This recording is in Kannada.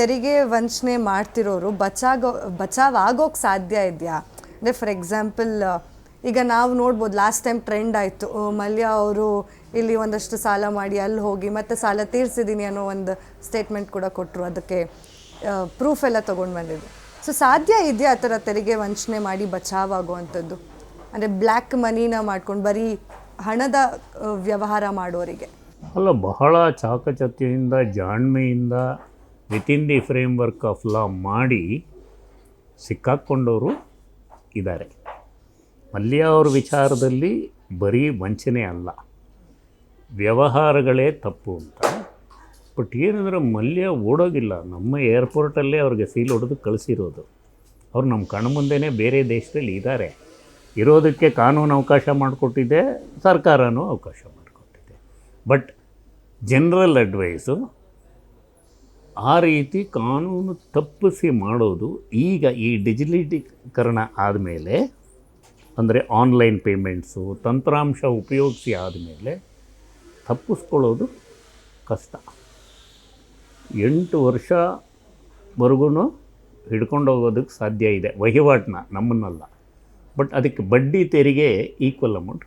ತೆರಿಗೆ ವಂಚನೆ ಮಾಡ್ತಿರೋರು ಬಚಾಗೋ ಬಚಾವ್ ಆಗೋಕ್ಕೆ ಸಾಧ್ಯ ಇದೆಯಾ? ಅಂದರೆ ಫಾರ್ ಎಕ್ಸಾಂಪಲ್ ಈಗ ನಾವು ನೋಡ್ಬೋದು ಲಾಸ್ಟ್ ಟೈಮ್ ಟ್ರೆಂಡ್ ಆಯಿತು. ಮಲ್ಯ ಅವರು ಇಲ್ಲಿ ಒಂದಷ್ಟು ಸಾಲ ಮಾಡಿ ಅಲ್ಲಿ ಹೋಗಿ ಮತ್ತೆ ಸಾಲ ತೀರ್ಸಿದ್ದೀನಿ ಅನ್ನೋ ಒಂದು ಸ್ಟೇಟ್ಮೆಂಟ್ ಕೂಡ ಕೊಟ್ಟರು ಅದಕ್ಕೆ ಪ್ರೂಫ್ ಎಲ್ಲ ತೊಗೊಂಡು ಬಂದಿದ್ದು. ಸೊ ಸಾಧ್ಯ ಇದೆಯಾ ಆ ಥರ ತೆರಿಗೆ ವಂಚನೆ ಮಾಡಿ ಬಚಾವ್ ಆಗುವಂಥದ್ದು ಅಂದರೆ ಬ್ಲ್ಯಾಕ್ ಮನಿನ ಮಾಡ್ಕೊಂಡು ಬರೀ ಹಣದ ವ್ಯವಹಾರ ಮಾಡೋರಿಗೆ. ಅಲ್ಲ, ಬಹಳ ಚಾಕಚತ್ಯದಿಂದ ಜಾಣ್ಮೆಯಿಂದ within the framework of law ಮಾಡಿ ಸಿಕ್ಕಾಕ್ಕೊಂಡವರು ಇದ್ದಾರೆ. ಮಲ್ಯ ಅವ್ರ ವಿಚಾರದಲ್ಲಿ ಬರೀ ವಂಚನೆ ಅಲ್ಲ. ವ್ಯವಹಾರಗಳೇ ತಪ್ಪು ಅಂತ. ಬಟ್ ಏನಂದ್ರೆ ಮಲ್ಯ ಓಡೋಗಿಲ್ಲ. ನಮ್ಮ ಏರ್ಪೋರ್ಟಲ್ಲೇ ಅವ್ರಿಗೆ ಸೀಲ್ ಹೊಡೆದು ಕಳಿಸಿರೋದು. ಅವ್ರು ನಮ್ಮ ಕಣ್ಮುಂದೆನೇ ಬೇರೆ ದೇಶದಲ್ಲಿ ಇದ್ದಾರೆ. ಇರೋದಕ್ಕೆ ಕಾನೂನು ಅವಕಾಶ ಮಾಡಿಕೊಟ್ಟಿದೆ, ಸರ್ಕಾರನೂ ಅವಕಾಶ ಮಾಡಿಕೊಟ್ಟಿದೆ. ಬಟ್ ಜನರಲ್ ಅಡ್ವೈಸು ಆ ರೀತಿ ಕಾನೂನು ತಪ್ಪಿಸಿ ಮಾಡೋದು ಈಗ ಈ ಡಿಜಿಟಲೀಕರಣ ಆದಮೇಲೆ, ಅಂದರೆ ಆನ್ಲೈನ್ ಪೇಮೆಂಟ್ಸು, ತಂತ್ರಾಂಶ ಉಪಯೋಗಿಸಿ ಆದಮೇಲೆ ತಪ್ಪಿಸ್ಕೊಳ್ಳೋದು ಕಷ್ಟ. ಎಂಟು ವರ್ಷವರೆಗೂ ಹಿಡ್ಕೊಂಡು ಹೋಗೋದಕ್ಕೆ ಸಾಧ್ಯ ಇದೆ. ವಹಿವಾಟನ್ನ ನಮ್ಮನ್ನಲ್ಲ. ಬಟ್ ಅದಕ್ಕೆ ಬಡ್ಡಿ ತೆರಿಗೆ ಈಕ್ವಲ್ ಅಮೌಂಟ್